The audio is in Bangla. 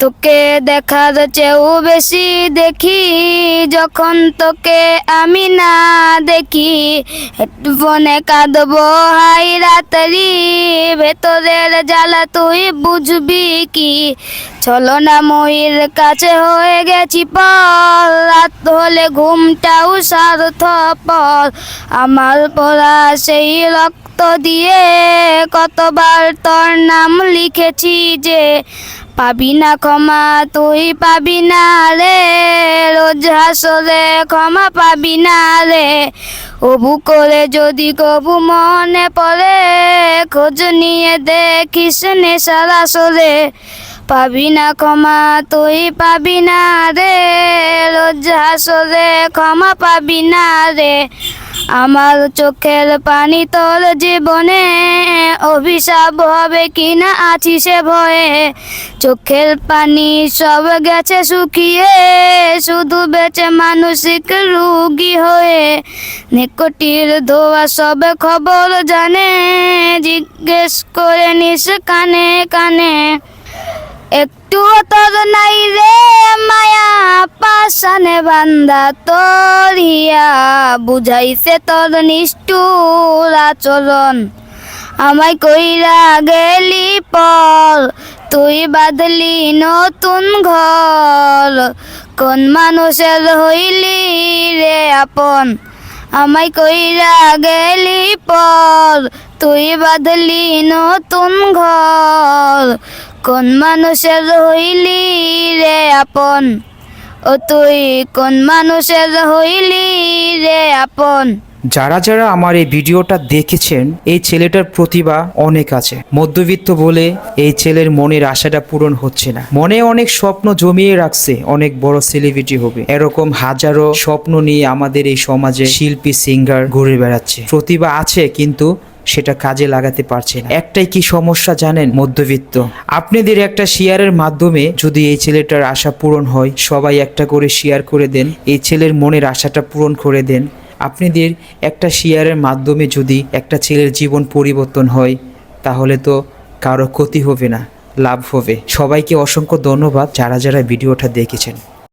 তোকে দেখার চেয়েও বেশি দেখি, যখন তোকে আমি না দেখি। ফোনে কাঁদবো, হাই রাতারি, ভেতরের জ্বালা তুই বুঝবি কি? চলো না ময়ূর কাছে হয়ে গেছি পর রাত হলে ঘুমটাও সার্থপর আমার পড়া সেই রক্ত দিয়ে কতবার তোর নাম লিখেছি যে, পাবি না ক্ষমা, তুই পাবি না রে, রোজ হাসলে ক্ষমা পাবি না রে। অবু করে যদি কবু মনে পড়ে, খোঁজ নিয়ে দেখিস নেশার আসলে পাবি না ক্ষমা, তুই পাবি না রে হাসলে ক্ষমা পাবি না রে। আমার চোখের পানি তোর জীবনে, অভিশাপ হবে কিনা আছি সে ভয়ে। চোখের পানি সব গেছে শুকিয়ে, শুধু বেঁচে মানসিক রুগী হয়ে। নিকটির ধোয়া সব খবর জানে, জিজ্ঞেস করে নিস কানে কানে। একটু তোর নাই রে। পাশানে বান্দা তোর হিয়া বুঝাইছে তোর নিষ্ঠুর আচরণ। আমায় কইরা গেলি পর, তুই বাঁধলি নতুন ঘর। কোন মানুষের হইলি রে আপন? আমায় কইরা গেলি পর, তুই বাঁধলি নতুন ঘর। কোন মানুষের হইলি রে আপন? ও তুই কোন মানুষের হইলি রে আপন? যারা যারা আমার এই ভিডিওটা দেখেছেন, এই ছেলেটার প্রতিভা অনেক আছে। মধ্যবিত্ত বলে এই ছেলের মনের আশাটা পূরণ হচ্ছে না। মনে অনেক স্বপ্ন জমিয়ে রাখছে, অনেক বড় সেলিব্রিটি হবে। এরকম হাজারো স্বপ্ন নিয়ে আমাদের এই সমাজে শিল্পী সিঙ্গার ঘুরে বেড়াচ্ছে। প্রতিভা আছে, কিন্তু সেটা কাজে লাগাতে পারছে না। একটাই কি সমস্যা জানেন? মধ্যবিত্ত। আপনাদের একটা শেয়ারের মাধ্যমে যদি এই ছেলেটার আশা পূরণ হয়, সবাই একটা করে শেয়ার করে দেন, এই ছেলের মনের আশাটা পূরণ করে দেন। আপনাদের একটা শেয়ারের মাধ্যমে যদি একটা ছেলের জীবন পরিবর্তন হয়, তাহলে তো কারও ক্ষতি হবে না, লাভ হবে। সবাইকে অসংখ্য ধন্যবাদ যারা যারা ভিডিওটা দেখেছেন।